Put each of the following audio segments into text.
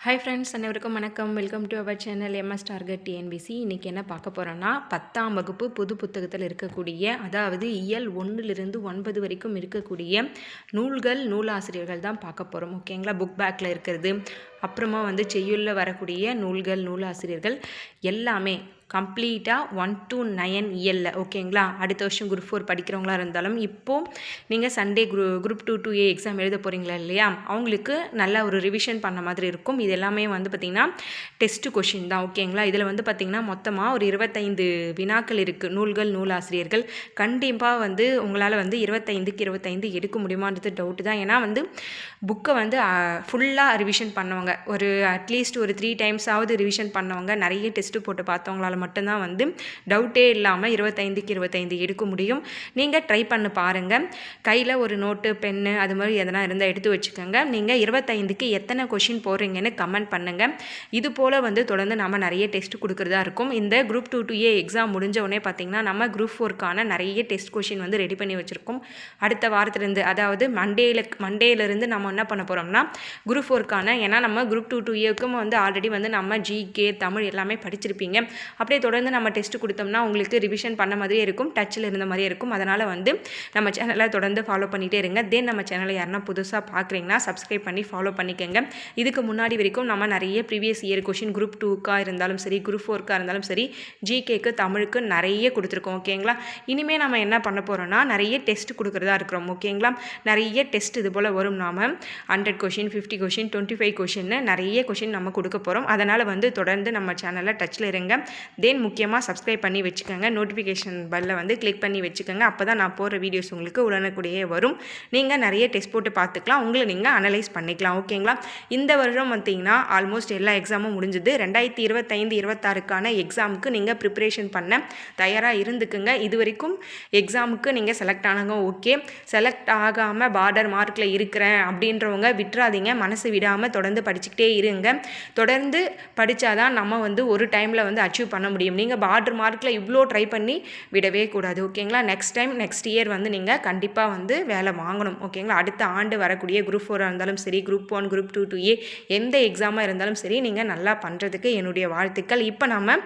Hi friends அனைவருக்கும் வணக்கம். Welcome to our channel MS target TNPSC இன்றைக்கி என்ன பார்க்க போகிறோன்னா பத்தாம் வகுப்பு புது புத்தகத்தில் இருக்கக்கூடிய அதாவது இயல் ஒன்றிலிருந்து ஒன்பது வரைக்கும் இருக்கக்கூடிய நூல்கள் நூலாசிரியர்கள் தான் பார்க்க போகிறோம் ஓகேங்களா புக் பேக்கில் இருக்கிறது. அப்புறமா வந்து செய்யுளில் வரக்கூடிய நூல்கள் நூலாசிரியர்கள் எல்லாமே கம்ப்ளீட்டாக ஒன் டூ நயன் இயலில் ஓகேங்களா? அடுத்த வருஷம் குரூப் ஃபோர் படிக்கிறவங்களா இருந்தாலும் இப்போது நீங்கள் Sunday crew group two two A exam எழுத போகிறீங்களா இல்லையா? அவங்களுக்கு நல்ல ஒரு ரிவிஷன் பண்ண மாதிரி இருக்கும். இது எல்லாமே வந்து பார்த்திங்கன்னா டெஸ்ட்டு கொஷின் தான் ஓகேங்களா? இதில் வந்து பார்த்திங்கன்னா மொத்தமாக ஒரு இருபத்தைந்து வினாக்கள் இருக்குது நூல்கள் நூலாசிரியர்கள் கண்டிப்பாக வந்து உங்களால் வந்து இருபத்தைந்துக்கு இருபத்தைந்து எடுக்க முடியுமான்றது டவுட்டு தான். ஏன்னா வந்து புக்கை வந்து ஃபுல்லாக ரிவிஷன் பண்ணவங்க ஒரு அட்லீஸ்ட் ஒரு த்ரீ டைம்ஸாவது ரிவிஷன் பண்ணவங்க நிறைய டெஸ்ட்டு போட்டு பார்த்தவங்களால மட்டும்தான் வந்து டவுட்டே இல்லாமல் இருபத்தைந்துக்கு இருபத்தைந்து எடுக்க முடியும். நீங்கள் ட்ரை பண்ணி பாருங்கள் கையில் ஒரு நோட்டு பென்னு அது மாதிரி எதனா இருந்தால் எடுத்து வச்சுக்கோங்க. நீங்கள் இருபத்தைந்துக்கு எத்தனை கொஷின் போடுறீங்கன்னு கமெண்ட் பண்ணுங்கள் இது போல் வந்து தொடர்ந்து நம்ம நிறைய டெஸ்ட் கொடுக்குறதா இருக்கும். இந்த group two two A exam முடிஞ்ச உடனே பார்த்திங்கன்னா நம்ம குரூப் ஃபோருக்கான நிறைய டெஸ்ட் கொஷின் வந்து ரெடி பண்ணி வச்சுருக்கோம். அடுத்த வாரத்துலேருந்து அதாவது மண்டேல மண்டேலேருந்து நம்ம என்ன பண்ண போகிறோம்னா குரூப் ஃபோருக்கான ஏன்னா நம்ம குரூப் டூ டூ இயர்க்கும் வந்து ஆல்ரெடி வந்து நம்ம ஜிகே தமிழ் எல்லாமே படிச்சிருப்பீங்க. அப்படியே தொடர்ந்து நம்ம டெஸ்ட் கொடுத்தோம்னா உங்களுக்கு ரிவிஷன் பண்ண மாதிரியே இருக்கும் டச்சில் இருந்த மாதிரியே இருக்கும். அதனால் வந்து நம்ம சேனலை தொடர்ந்து ஃபாலோ பண்ணிகிட்டே இருங்க. தென் நம்ம சேனலை யாருன்னா புதுசாக பார்க்குறீங்கன்னா சப்ஸ்கிரைப் பண்ணி ஃபாலோ பண்ணிக்கோங்க. இதுக்கு முன்னாடி வரைக்கும் நம்ம நிறைய ப்ரீவியஸ் இயர் கொஷின் குரூப் டூக்காக இருந்தாலும் சரி குரூப் ஃபோர்க்காக இருந்தாலும் சரி ஜிகேக்கு தமிழுக்கு நிறைய கொடுத்துருக்கோம் ஓகேங்களா? இனிமேல் நம்ம என்ன பண்ண போகிறோம்னா நிறைய டெஸ்ட் கொடுக்குறதா இருக்கிறோம் ஓகேங்களா? நிறைய டெஸ்ட் இது போல் வரும் நாம். Hundred question fifty question twenty five question நிறைய கொஷின் நம்ம கொடுக்க போகிறோம் அதனால் வந்து தொடர்ந்து நம்ம சேனலில் டச்சில் இருங்க. தென் முக்கியமாக சப்ஸ்கிரைப் பண்ணி வச்சுக்கோங்க. நோட்டிஃபிகேஷன் பெல்லை வந்து கிளிக் பண்ணி வச்சுக்கோங்க. அப்போ தான் நான் போடுற வீடியோஸ் உங்களுக்கு உடனுக்குடியே வரும். நீங்கள் நிறைய டெஸ்ட் போட்டு பார்த்துக்கலாம். உங்களை நீங்கள் அனலைஸ் பண்ணிக்கலாம். ஓகேங்களா இந்த வருடம் பார்த்தீங்கன்னா ஆல்மோஸ்ட் எல்லா எக்ஸாமும் முடிஞ்சுது. ரெண்டாயிரத்தி இருபத்தைந்து இருபத்தாறுக்கான எக்ஸாமுக்கு நீங்கள் ப்ரிப்பரேஷன் பண்ண தயாராக இருந்துக்குங்க. இது வரைக்கும் எக்ஸாமுக்கு நீங்கள் செலக்ட் ஆனவங்க ஓகே செலக்ட் ஆகாமல் பார்டர் மார்க்கில் இருக்கிறேன் அப்படின்றவங்க விட்டுறாதீங்க. மனசு விடாமல் தொடர்ந்து படிச்சுக்கிட்டே இருங்க. தொடர்ந்து படித்தாதான் நம்ம வந்து ஒரு டைமில் வந்து அச்சீவ் பண்ண முடியும். நீங்கள் பார்டர் மார்க்கில் இவ்வளோ ட்ரை பண்ணி விடவே கூடாது. ஓகேங்களா நெக்ஸ்ட் டைம் நெக்ஸ்ட் இயர் வந்து நீங்கள் கண்டிப்பாக வந்து வேலை வாங்கணும். ஓகேங்களா அடுத்த ஆண்டு வரக்கூடிய குரூப் ஃபோராக இருந்தாலும் சரி group one group two two A எந்த எக்ஸாமாக இருந்தாலும் சரி நீங்கள் நல்லா பண்ணுறதுக்கு என்னுடைய வாழ்த்துக்கள். இப்போ நம்ம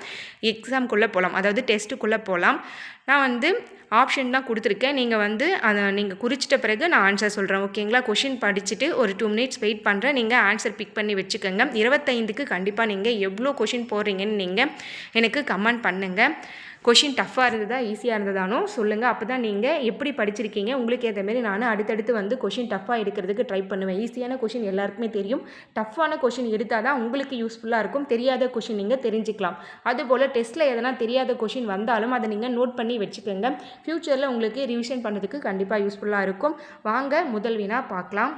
எக்ஸாம்குள்ளே போகலாம் அதாவது டெஸ்ட்டுக்குள்ளே போகலாம் நான் வந்து ஆப்ஷன் தான் கொடுத்துருக்கேன். நீங்கள் வந்து அதை நீங்கள் குறிச்சிட்ட பிறகு நான் ஆன்சர் சொல்கிறேன் ஓகேங்களா கொஷின் படிச்சுட்டு ஒரு டூ மினிட்ஸ் வெயிட் பண்ணுறேன் நீங்கள் ஆன்சர் பிக் பண்ணி வச்சுக்கோங்க. இருபத்தைந்துக்கு கண்டிப்பாக நீங்கள் எவ்வளோ கொஷின் போடுறீங்கன்னு நீங்கள் எனக்கு கமெண்ட் பண்ணுங்கள் கொஷின் டஃப்பாக இருந்ததா ஈஸியாக இருந்ததானோ சொல்லுங்கள் அப்போ தான் நீங்கள் எப்படி படிச்சிருக்கீங்க உங்களுக்கு ஏற்ற மாரி நான் அடுத்தடுத்து வந்து கொஷின் டஃப்பாக எடுக்கிறதுக்கு ட்ரை பண்ணுவேன். ஈஸியான கொஷின் எல்லாருக்குமே தெரியும். டஃப்பான கொஷின் எடுத்தால் தான் உங்களுக்கு யூஸ்ஃபுல்லாக இருக்கும். தெரியாத கொஷின் நீங்கள் தெரிஞ்சுக்கலாம். அதுபோல் டெஸ்ட்டில் எதனா தெரியாத கொஷின் வந்தாலும் அதை நீங்கள் நோட் பண்ணி வச்சுக்கோங்க. ஃப்யூச்சரில் உங்களுக்கு ரிவிஷன் பண்ணுறதுக்கு கண்டிப்பாக யூஸ்ஃபுல்லாக இருக்கும். வாங்க முதல் வினா பார்க்கலாம்.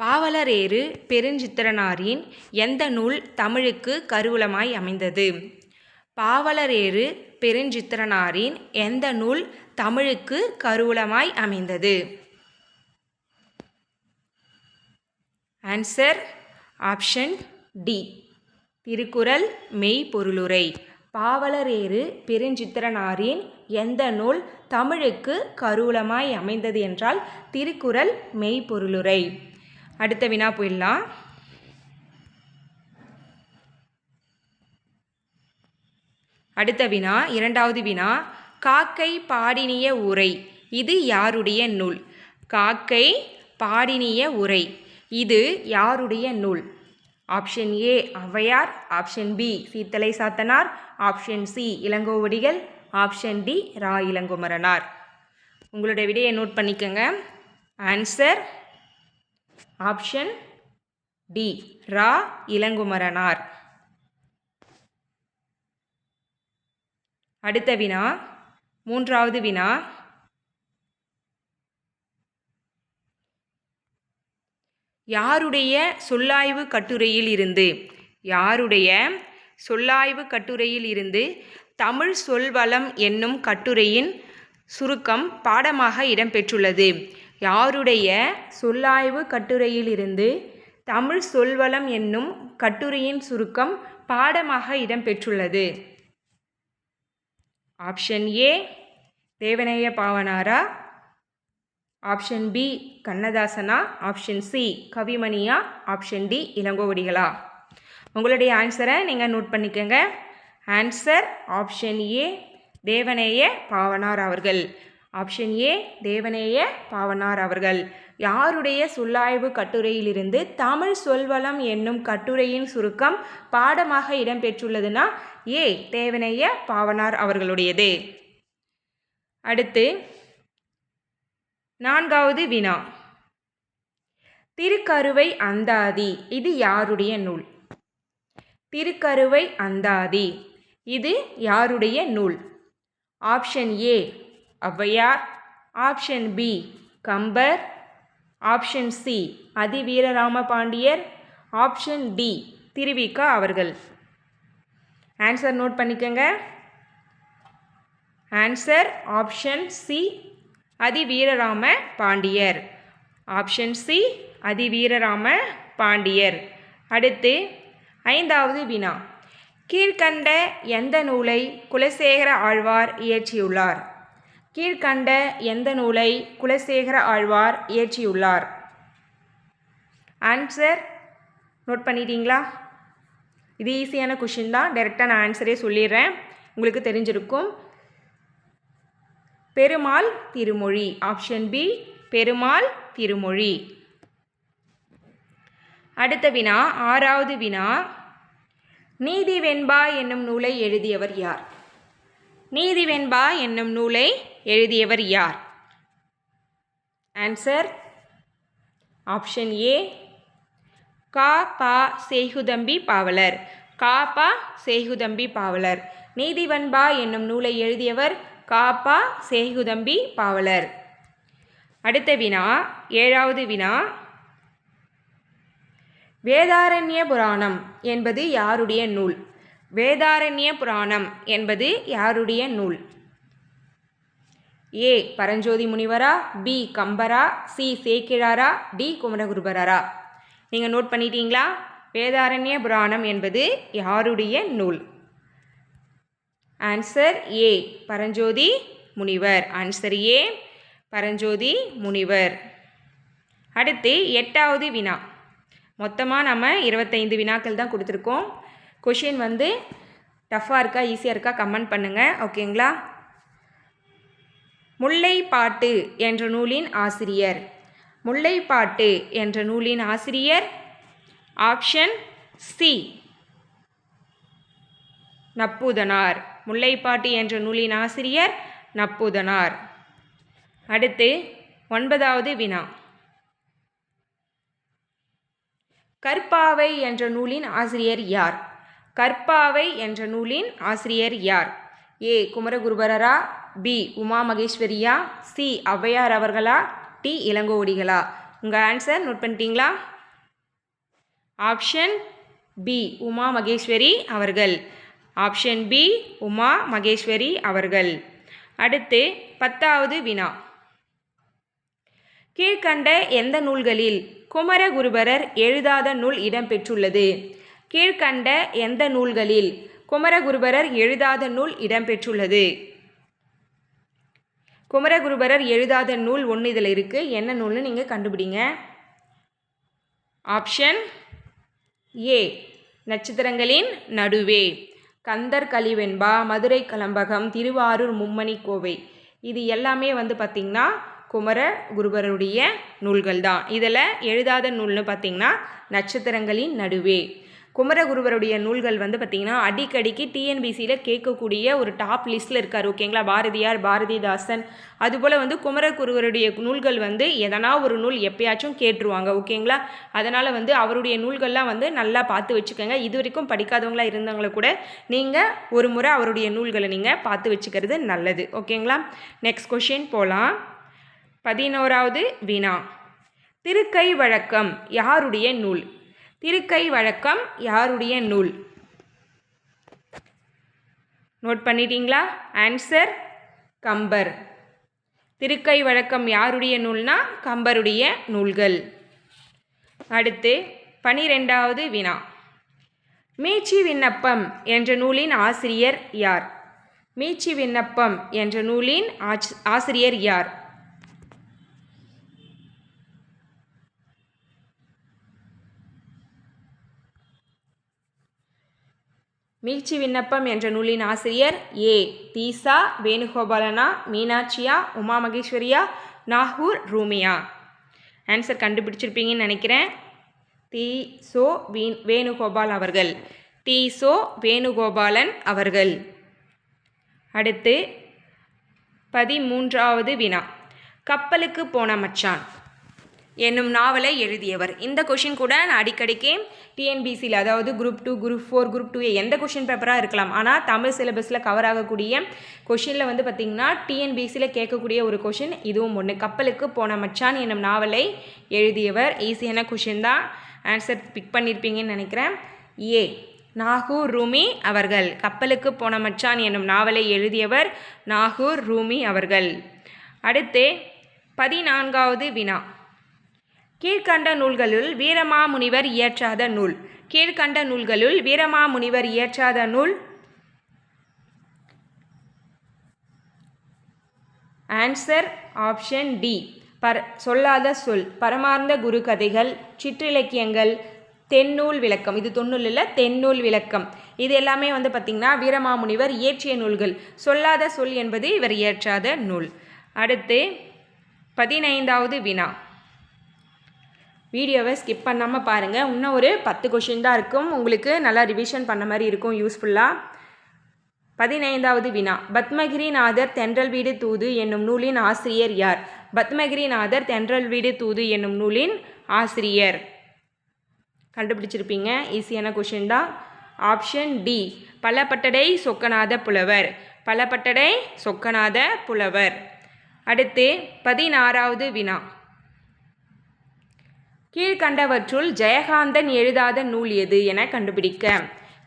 பாவலரேறு பெருஞ்சித்திரனாரின் எந்த நூல் தமிழுக்கு கருவூலமாய் அமைந்தது? பாவலரேறு பெருஞ்சித்திரனாரின் எந்த நூல் தமிழுக்கு கருவூலமாய் அமைந்தது? ஆன்சர் ஆப்ஷன் டி திருக்குறள் மெய்ப்பொருளுரை. பாவலரேறு பெருஞ்சித்திரனாரின் எந்த நூல் தமிழுக்கு கருவூலமாய் அமைந்தது என்றால் திருக்குறள் மெய்ப்பொருளுரை. அடுத்த வினா போயிடலாம். அடுத்த வினா இரண்டாவது வினா காக்கை பாடினிய உரை. இது யாருடைய நூல்? காக்கை பாடினிய உரை. இது யாருடைய நூல்? Option A Avvaiyar option B Seethalai Sathanar. Option C Ilangovadigal. Option D Ra. Ilankumaranar. உங்களுடைய விடையை நோட் பண்ணிக்கோங்க. Answer option D Ra. Ilankumaranar. அடுத்த வினா மூன்றாவது வினா. யாருடைய சொல்லாய்வு கட்டுரையில் இருந்து யாருடைய சொல்லாய்வு கட்டுரையில் இருந்து தமிழ் சொல்வளம் என்னும் கட்டுரையின் சுருக்கம் பாடமாக இடம்பெற்றுள்ளது. யாருடைய சொல்லாய்வு கட்டுரையிலிருந்து தமிழ் சொல்வளம் என்னும் கட்டுரையின் சுருக்கம் பாடமாக இடம்பெற்றுள்ளது. ஆப்ஷன் ஏ தேவநேய பாவனாரா ஆப்ஷன் பி கண்ணதாசனா ஆப்ஷன் சி கவிமணியா ஆப்ஷன் டி இளங்கோவடிகளா உங்களுடைய ஆன்சரை நீங்கள் நோட் பண்ணிக்கோங்க. Answer option A Devaneya Pavanar அவர்கள். ஆப்ஷன் ஏ தேவநேய பாவனார் அவர்கள். யாருடைய சொல்லாய்வு கட்டுரையிலிருந்து தமிழ் சொல்வளம் என்னும் கட்டுரையின் சுருக்கம் பாடமாக இடம்பெற்றுள்ளதுன்னா ஏ தேவநேய பாவனார் அவர்களுடையது. அடுத்து நான்காவது வினா. திருக்கருவை அந்தாதி இது யாருடைய நூல்? திருக்கருவை அந்தாதி இது யாருடைய நூல்? Option A Avvaiyar option B Kambar. Option C Athiveerarama Pandiyar option D Thiru Vi Ka அவர்கள். ஆன்சர் நோட் பண்ணிக்கோங்க. Answer option C Athiveerarama Pandiyar option C Athiveerarama பாண்டியர் அடுத்து ஐந்தாவது வினா. கீழ்கண்ட எந்த நூலை குலசேகர ஆழ்வார் இயற்றியுள்ளார்? கீழ்கண்ட எந்த நூலை குலசேகர ஆழ்வார் இயற்றியுள்ளார்? ஆன்சர் நோட் பண்ணிட்டீங்களா? இது ஈஸியான கொஷின் தான். டைரெக்டாக நான் ஆன்சரே சொல்லிடுறேன். உங்களுக்கு தெரிஞ்சிருக்கும். பெருமாள் திருமொழி. Option B Perumal Thirumozhi. அடுத்த வினா ஆறாவது வினா. நீதி வெண்பா என்னும் நூலை எழுதியவர் யார்? நீதி வெண்பா என்னும் நூலை எழுதியவர் யார்? ஆன்சர் ஆப்ஷன் ஏ கா பா சேகுதம்பி பாவலர். கா பா சேகுதம்பி பாவலர். நீதிவன்பா என்னும் நூலை எழுதியவர் காப்பா சேகுதம்பி பாவலர். அடுத்த வினா ஏழாவது வினா வேதாரண்ய புராணம் என்பது யாருடைய நூல்? வேதாரண்ய புராணம் என்பது யாருடைய நூல்? ஏ. பரஞ்சோதி முனிவரா பி. கம்பரா சி. சேக்கிழாரா டி. குமரகுருபரரா. நீங்கள் நோட் பண்ணிட்டீங்களா? வேதாரண்ய புராணம் என்பது யாருடைய நூல்? ஆன்சர் ஏ பரஞ்சோதி முனிவர். ஆன்சர் ஏ பரஞ்சோதி முனிவர். அடுத்து எட்டாவது வினா. மொத்தமாக நம்ம இருபத்தைந்து வினாக்கள் தான் கொடுத்துருக்கோம். கொஷின் வந்து டஃப்பாக இருக்கா ஈஸியாக இருக்கா கமெண்ட் பண்ணுங்கள் ஓகேங்களா முல்லைப்பாட்டு என்ற நூலின் ஆசிரியர். முல்லைப்பாட்டு என்ற நூலின் ஆசிரியர் ஆப்ஷன் சி. நப்பூதனார். முல்லைப்பாட்டு என்ற நூலின் ஆசிரியர் நப்பூதனார். அடுத்து ஒன்பதாவது வினா. கற்பாவை என்ற நூலின் ஆசிரியர் யார்? கற்பாவை என்ற நூலின் ஆசிரியர் யார்? ஏ. குமரகுருபரரா பி. உமா மகேஸ்வரியா சி. ஔவையார் அவர்களா டி. இளங்கோடிகளா உங்கள் ஆன்சர் நோட் பண்ணிட்டீங்களா? ஆப்ஷன் பி உமா மகேஸ்வரி அவர்கள். ஆப்ஷன் பி உமா மகேஸ்வரி அவர்கள். அடுத்து பத்தாவது வினா. கீழ்கண்ட எந்த நூல்களில் குமரகுருபரர் எழுதாத நூல் இடம்பெற்றுள்ளது கீழ்கண்ட எந்த நூல்களில் குமரகுருபரர் எழுதாத நூல் இடம்பெற்றுள்ளது. குமரகுருபரர் எழுதாத நூல் ஒன்று இதில் இருக்குது என்ன நூல்னு நீங்கள் கண்டுபிடிங்க. Option A. நட்சத்திரங்களின் நடுவே. கந்தர் கலிவெண்பா மதுரை கலம்பகம் திருவாரூர் மும்மணி கோவை. இது எல்லாமே வந்து பார்த்திங்கன்னா குமர குருபருடைய நூல்கள் தான். இதில் எழுதாத நூல்னு பார்த்திங்கன்னா நட்சத்திரங்களின் நடுவே. குமரகுருவருடைய நூல்கள் வந்து பார்த்திங்கன்னா அடிக்கடிக்கு டிஎன்பிசியில் கேட்கக்கூடிய ஒரு டாப் லிஸ்ட்டில் இருக்கார் ஓகேங்களா பாரதியார் பாரதிதாசன். அதுபோல் வந்து குமரகுருவருடைய நூல்கள் வந்து எதனா ஒரு நூல் எப்பயாச்சும் கேட்டுருவாங்க ஓகேங்களா அதனால் வந்து அவருடைய நூல்கள்லாம் வந்து நல்லா பார்த்து வச்சுக்கோங்க. இது வரைக்கும் படிக்காதவங்களா இருந்தவங்களை கூட நீங்கள் ஒரு முறை அவருடைய நூல்களை நீங்கள் பார்த்து வச்சுக்கிறது நல்லது ஓகேங்களா நெக்ஸ்ட் கொஷின் போகலாம் பதினோராவது வினா. திருக்கை வழக்கம் யாருடைய நூல்? திருக்கை வழக்கம் யாருடைய நூல்? நோட் பண்ணிட்டீங்களா? ஆன்சர் கம்பர். திருக்கை வழக்கம் யாருடைய நூல்னா கம்பருடைய நூல்கள். அடுத்து பனிரெண்டாவது வினா. மீச்சி விண்ணப்பம் என்ற நூலின் ஆசிரியர் யார்? மீச்சி விண்ணப்பம் என்ற நூலின் ஆச் ஆசிரியர் யார்? மீட்சி விண்ணப்பம் என்ற நூலின் ஆசிரியர் ஏ. தீசா வேணுகோபாலனா மீனாட்சியா உமா மகேஸ்வரியா நாகூர் ரூமியா. ஆன்சர் கண்டுபிடிச்சிருப்பீங்கன்னு நினைக்கிறேன். தி சோ வீண் வேணுகோபால் அவர்கள். டி சோ வேணுகோபாலன் அவர்கள். அடுத்து பதிமூன்றாவது வினா. கப்பலுக்கு போன மச்சான். என்னும் நாவலை எழுதியவர். இந்த கொஷின் கூட நான் அடிக்கடிக்கே டிஎன்பிசியில் அதாவது group two group four group two எந்த கொஷின் பேப்பராக இருக்கலாம். ஆனால் தமிழ் சிலபஸில் கவர் ஆகக்கூடிய கொஷினில் வந்து பார்த்திங்கன்னா டிஎன்பிசியில் கேட்கக்கூடிய ஒரு கொஷின் இதுவும் ஒன்று கப்பலுக்கு போன மச்சான் என்னும் நாவலை எழுதியவர். ஈஸியான கொஷின் தான். ஆன்சர் பிக் பண்ணியிருப்பீங்கன்னு நினைக்கிறேன். ஏ நாகூர் ரூமி அவர்கள். கப்பலுக்கு போன மச்சான் என்னும் நாவலை எழுதியவர் நாகூர் ரூமி அவர்கள். அடுத்து பதினான்காவது வினா. கீழ்கண்ட நூல்களுள் வீரமாமுனிவர் இயற்றாத நூல். கீழ்கண்ட நூல்களுள் வீரமாமுனிவர் இயற்றாத நூல். ஆன்சர் ஆப்ஷன் டி பர் சொல்லாத சொல். பரமார்ந்த குரு கதைகள் சிற்றிலக்கியங்கள் தென்னூல் விளக்கம். இது தொன்னூலில் தென்னூல் விளக்கம். இது எல்லாமே வந்து பார்த்திங்கன்னா வீரமாமுனிவர் இயற்றிய நூல்கள். சொல்லாத சொல் என்பது இவர் இயற்றாத நூல். அடுத்து பதினைந்தாவது வினா. வீடியோவை ஸ்கிப் பண்ணாமல் பாருங்கள் இன்னும் ஒரு பத்து கொஷின் தான் இருக்கும். உங்களுக்கு நல்லா ரிவிஷன் பண்ண மாதிரி இருக்கும் யூஸ்ஃபுல்லாக பதினைந்தாவது வினா. பத்மகிரிநாதர் தென்றல் வீடு தூது என்னும் நூலின் ஆசிரியர் யார்? பத்மகிரிநாதர் தென்றல் வீடு தூது என்னும் நூலின் ஆசிரியர். கண்டுபிடிச்சிருப்பீங்க. ஈஸியான கொஷின் தான். ஆப்ஷன் டி பலப்பட்டடை சொக்கநாத புலவர். பலப்பட்டடை சொக்கநாத புலவர். அடுத்து பதினாறாவது வினா. கீழ்கண்டவற்றுள் ஜெயகாந்தன் எழுதாத நூல் எது என கண்டுபிடிக்க.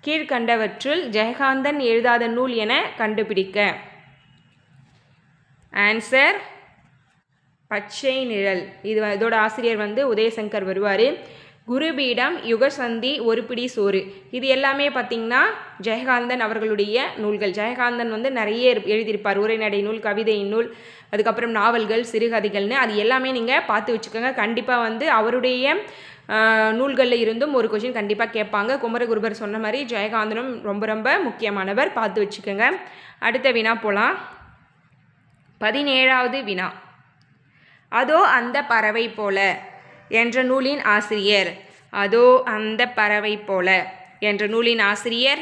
கீழ்கண்டவற்றுள் ஜெயகாந்தன் எழுதாத நூல் என கண்டுபிடிக்க. ஆன்சர் பச்சை நிழல். இது இதோட ஆசிரியர் வந்து உதயசங்கர் வருவார். குருபீடம் யுகசந்தி ஒரு பிடி சோறு. இது எல்லாமே பார்த்திங்கன்னா ஜெயகாந்தன் அவர்களுடைய நூல்கள். ஜெயகாந்தன் வந்து நிறைய எழுதியிருப்பார். உரைநடை நூல் கவிதை நூல் அதுக்கப்புறம் நாவல்கள் சிறுகதைகள்னு அது எல்லாமே நீங்கள் பார்த்து வச்சுக்கோங்க. கண்டிப்பாக வந்து அவருடைய நூல்களில் இருந்தும் ஒரு கொஷின் கண்டிப்பாக கேட்பாங்க. குமரகுருபர் சொன்ன மாதிரி ஜெயகாந்தனும் ரொம்ப ரொம்ப முக்கியமானவர். பார்த்து வச்சுக்கோங்க. அடுத்த வினா போகலாம் பதினேழாவது வினா. அதோ அந்த பறவை போல என்ற நூலின் ஆசிரியர். அதோ அந்த பறவை போல. என்ற நூலின் ஆசிரியர்?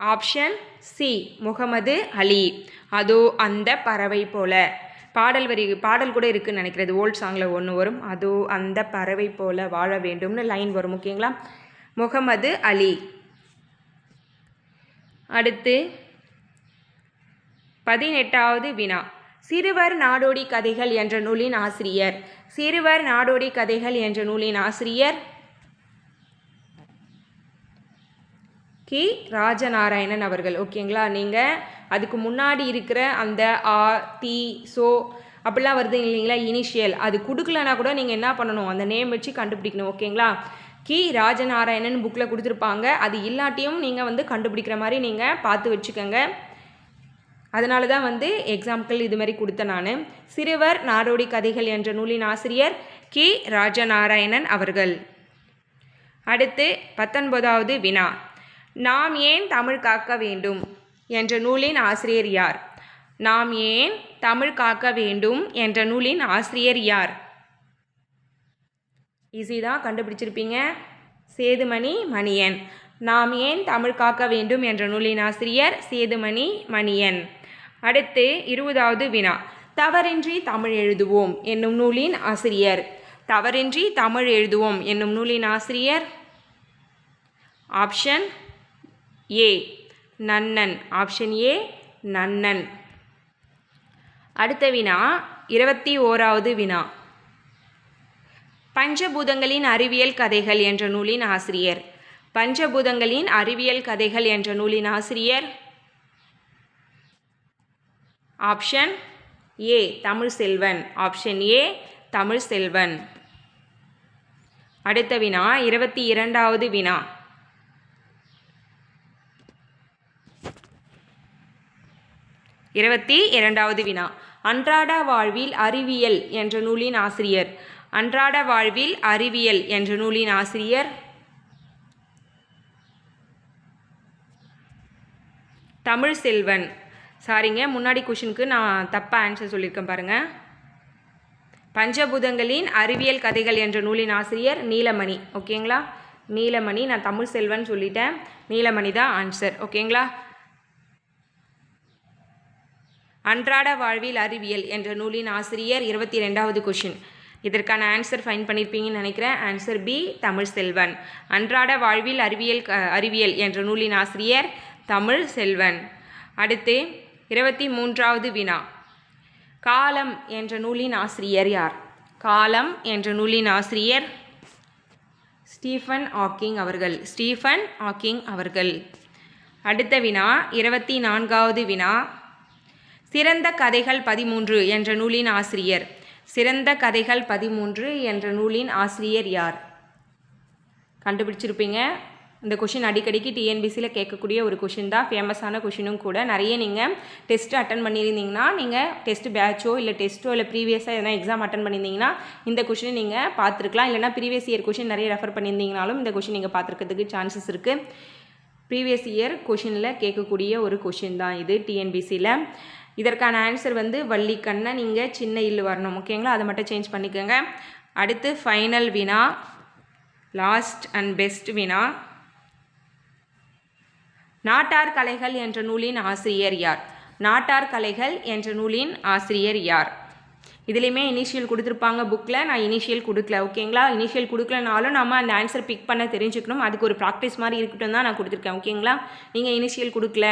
Option C Muhammad Ali. அதோ அந்த பறவை போல. பாடல் வரி பாடல் கூட இருக்குன்னு நினைக்கிறது. ஓல்ட் சாங்கில் ஒன்று வரும். அதோ அந்த பறவை போல வாழ வேண்டும்னு லைன் வரும் ஓகேங்களா? முகமது அலி. அடுத்து பதினெட்டாவது வினா. சிறுவர் நாடோடி கதைகள் என்ற நூலின் ஆசிரியர். சிறுவர் நாடோடி கதைகள் என்ற நூலின் ஆசிரியர் கி. ராஜநாராயணன் அவர்கள். ஓகேங்களா? நீங்கள் அதுக்கு முன்னாடி இருக்கிற அந்த ஆ தி சோ அப்படிலாம் வருது இல்லைங்களா? இனிஷியல். அது கொடுக்கலனா கூட நீங்கள் என்ன பண்ணணும்? அந்த நேம் வச்சு கண்டுபிடிக்கணும். ஓகேங்களா? கி. ராஜநாராயணன் புக்கில் கொடுத்துருப்பாங்க. அது இல்லாட்டியும் நீங்கள் வந்து கண்டுபிடிக்கிற மாதிரி நீங்கள் பார்த்து வச்சுக்கோங்க. அதனால தான் வந்து எக்ஸாம்பிள் இது மாதிரி கொடுத்தேன் நான். சிறுவர் நாடோடி கதைகள் என்ற நூலின் ஆசிரியர் கி ராஜநாராயணன் அவர்கள். அடுத்து பத்தொன்பதாவது வினா. நாம் ஏன் தமிழ் காக்க வேண்டும்? என்ற நூலின் ஆசிரியர் யார்? நாம் ஏன் தமிழ் காக்க வேண்டும்? என்ற நூலின் ஆசிரியர் யார்? ஈஸி தான் கண்டுபிடிச்சிருப்பீங்க. சேதுமணி மணியன். நாம் ஏன் தமிழ் காக்க வேண்டும்? என்ற நூலின் ஆசிரியர் சேதுமணி மணியன். அடுத்து இருபதாவது வினா. தவறின்றி தமிழ் எழுதுவோம் என்னும் நூலின் ஆசிரியர். தவறின்றி தமிழ் எழுதுவோம் என்னும் நூலின் ஆசிரியர். Option A Nannan. Option A Nannan. அடுத்த வினா இருபத்தி ஓராவது வினா. பஞ்சபூதங்களின் அறிவியல் கதைகள் என்ற நூலின் ஆசிரியர். பஞ்சபூதங்களின் அறிவியல் கதைகள் என்ற நூலின் ஆசிரியர். Option A Tamil Selvan. Option A Tamil Selvan. அடுத்த வினா இருபத்தி இரண்டாவது வினா. இருபத்தி இரண்டாவது வினா. அன்றாட வாழ்வில் அறிவியல் என்ற நூலின் ஆசிரியர். அன்றாட வாழ்வில் அறிவியல் என்ற நூலின் ஆசிரியர். தமிழ் செல்வன். சாரிங்க முன்னாடி கொஷினுக்கு நான் தப்பாக ஆன்சர் சொல்லியிருக்கேன் பாருங்கள் பஞ்சபூதங்களின் அறிவியல் கதைகள் என்ற நூலின் ஆசிரியர் நீலமணி. ஓகேங்களா? நீலமணி நான் தமிழ் செல்வன் சொல்லிட்டேன். நீலமணி தான் ஆன்சர் ஓகேங்களா? அன்றாட வாழ்வில் அறிவியல் என்ற நூலின் ஆசிரியர் இருபத்தி ரெண்டாவது கொஷின். இதற்கான ஆன்சர் ஃபைன் பண்ணியிருப்பீங்கன்னு நினைக்கிறேன். Answer B Tamil Selvan. அன்றாட வாழ்வில் அறிவியல் க அறிவியல் என்ற நூலின் ஆசிரியர் தமிழ் செல்வன். அடுத்து இருபத்தி மூன்றாவது வினா. காலம் என்ற நூலின் ஆசிரியர் யார்? காலம் என்ற நூலின் ஆசிரியர் ஸ்டீஃபன் ஹாக்கிங் அவர்கள். ஸ்டீஃபன் ஹாக்கிங் அவர்கள். அடுத்த வினா இருபத்தி நான்காவது வினா. சிறந்த கதைகள் பதிமூன்று என்ற நூலின் ஆசிரியர். சிறந்த கதைகள் பதிமூன்று என்ற நூலின் ஆசிரியர் யார்? கண்டுபிடிச்சிருப்பீங்க. இந்த கொஷின் அடிக்கடிக்கு டிஎன்பிசியில் கேட்கக்கூடிய ஒரு கொஷின் தான். ஃபேமஸான கொஷினும் கூட. நிறைய நீங்கள் டெஸ்ட்டு அட்டன் பண்ணியிருந்தீங்கன்னா நீங்கள் டெஸ்ட் பேட்சோ இல்லை டெஸ்ட்டோ இல்லை ப்ரீவியஸாக எதனா எக்ஸாம் அட்டன் பண்ணியிருந்தீங்கன்னா இந்த கொஷினை நீங்கள் பார்த்துருக்கலாம். இல்லைனா ப்ரீவியஸ் இயர் கொஷின் நிறைய ரெஃபர் பண்ணியிருந்தீங்கனாலும் இந்த கொஷின் நீங்கள் பார்த்துருக்கிறதுக்கு சான்சஸ் இருக்குது ப்ரீவியஸ் இயர் கொஷினில் கேட்கக்கூடிய ஒரு கொஷின் தான் இது டிஎன்பிசியில் இதற்கான ஆன்சர் வந்து வள்ளிக்கண்ணை நீங்கள் சின்ன இல்லு வரணும். ஓகேங்களா அதை மட்டும் சேஞ்ச் பண்ணிக்கோங்க. அடுத்து ஃபைனல் வினா லாஸ்ட் அண்ட் பெஸ்ட் வினா நாட்டார் கலைகள் என்ற நூலின் ஆசிரியர் யார்? நாட்டார் கலைகள் என்ற நூலின் ஆசிரியர் யார்? இதுலேயுமே இனிஷியல் கொடுத்துருப்பாங்க புக்கில் நான் இனிஷியல் கொடுக்கல ஓகேங்களா இனிஷியல் கொடுக்கலனாலும் நம்ம அந்த ஆன்சர் பிக் பண்ண தெரிஞ்சுக்கணும். அதுக்கு ஒரு ப்ராக்டிஸ் மாதிரி இருக்கட்டும் தான் நான் கொடுத்துருக்கேன் ஓகேங்களா நீங்கள் இனிஷியல் கொடுக்கல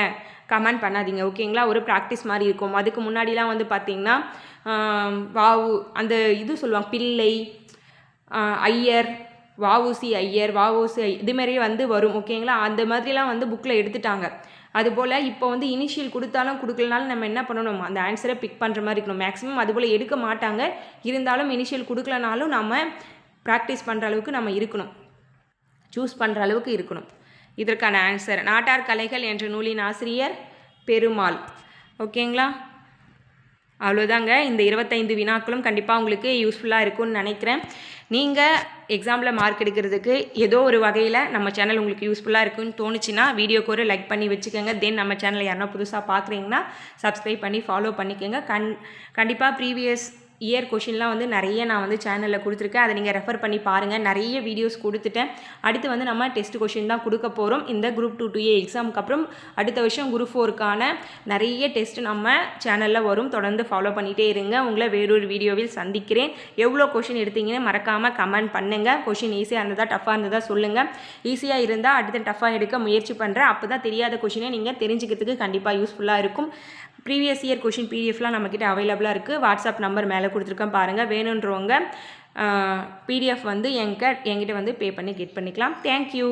கமெண்ட் பண்ணாதீங்க ஓகேங்களா ஒரு ப்ராக்டிஸ் மாதிரி இருக்கும். அதுக்கு முன்னாடிலாம் வந்து பார்த்திங்கன்னா வாவு அந்த இது சொல்லுவாங்க பிள்ளை ஐயர் வாவுசி ஐயர் வாவுசி ஐ இதுமாரி வந்து வரும் ஓகேங்களா? அந்த மாதிரிலாம் வந்து புக்கில் எடுத்துட்டாங்க. அதுபோல் இப்போ வந்து இனிஷியல் கொடுத்தாலும் கொடுக்கலனாலும் நம்ம என்ன பண்ணணும்? அந்த ஆன்சரை பிக் பண்ணுற மாதிரி இருக்கணும். மேக்ஸிமம் அதுபோல் எடுக்க மாட்டாங்க. இருந்தாலும் இனிஷியல் கொடுக்கலனாலும் நம்ம ப்ராக்டிஸ் பண்ணுற அளவுக்கு நம்ம இருக்கணும். சூஸ் பண்ணுற அளவுக்கு இருக்கணும். இதற்கான ஆன்சர் நாட்டார் கலைகள் என்ற நூலின் ஆசிரியர் பெருமாள். ஓகேங்களா? அவ்வளோதாங்க இந்த இருபத்தைந்து வினாக்களும் கண்டிப்பாக உங்களுக்கு யூஸ்ஃபுல்லாக இருக்கும்னு நினைக்கிறேன். நீங்கள் எக்ஸாமில் மார்க் எடுக்கிறதுக்கு ஏதோ ஒரு வகையில் நம்ம சேனல் உங்களுக்கு யூஸ்ஃபுல்லாக இருக்குன்னு தோணுச்சுன்னா வீடியோக்கு ஒரு லைக் பண்ணி வச்சுக்கோங்க. தென் நம்ம சேனலை யாருன்னா புதுசாக பார்க்குறீங்கன்னா சப்ஸ்கிரைப் பண்ணி ஃபாலோ பண்ணிக்கோங்க. கண் கண்டிப்பாக ப்ரீவியஸ் இயர் கொஷின்லாம் வந்து நிறைய நான் வந்து சேனலில் கொடுத்துருக்கேன். அதை நீங்கள் ரெஃபர் பண்ணி பாருங்கள் நிறைய வீடியோஸ் கொடுத்துட்டேன். அடுத்து வந்து நம்ம டெஸ்ட் கொஷின் தான் கொடுக்க போகிறோம் இந்த குரூப் டூ டூ ஏ எக்ஸாமுக்கு அப்புறம் அடுத்த வருஷம் குரூப் ஃபோருக்கான நிறைய டெஸ்ட் நம்ம சேனலில் வரும். தொடர்ந்து ஃபாலோ பண்ணிகிட்டே இருங்க. உங்களை வேறொரு வீடியோவில் சந்திக்கிறேன். எவ்வளோ கொஷின் எடுத்தீங்கன்னு மறக்காமல் கமெண்ட் பண்ணுங்கள் கொஷின் ஈஸியாக இருந்ததா டஃப்பாக இருந்ததா சொல்லுங்கள் ஈஸியாக இருந்தால் அடுத்த டஃப்பாக எடுக்க முயற்சி பண்ணுறேன் அப்போ தான் தெரியாத கொஷினை நீங்கள் தெரிஞ்சுக்கிறதுக்கு கண்டிப்பாக யூஸ்ஃபுல்லாக இருக்கும். ப்ரீவியஸ் இயர் கொஷின் பிடிஎஃப்லாம் நம்மக்கிட்ட அவைலபிளாக இருக்குது வாட்ஸ்அப் நம்பர் மேலே கொடுத்துருக்கேன் பாருங்கள் வேணுன்றவங்க பிடிஎஃப் வந்து என்கிட்ட என்கிட்ட வந்து பே பண்ணி கெட் பண்ணிக்கலாம். தேங்க்யூ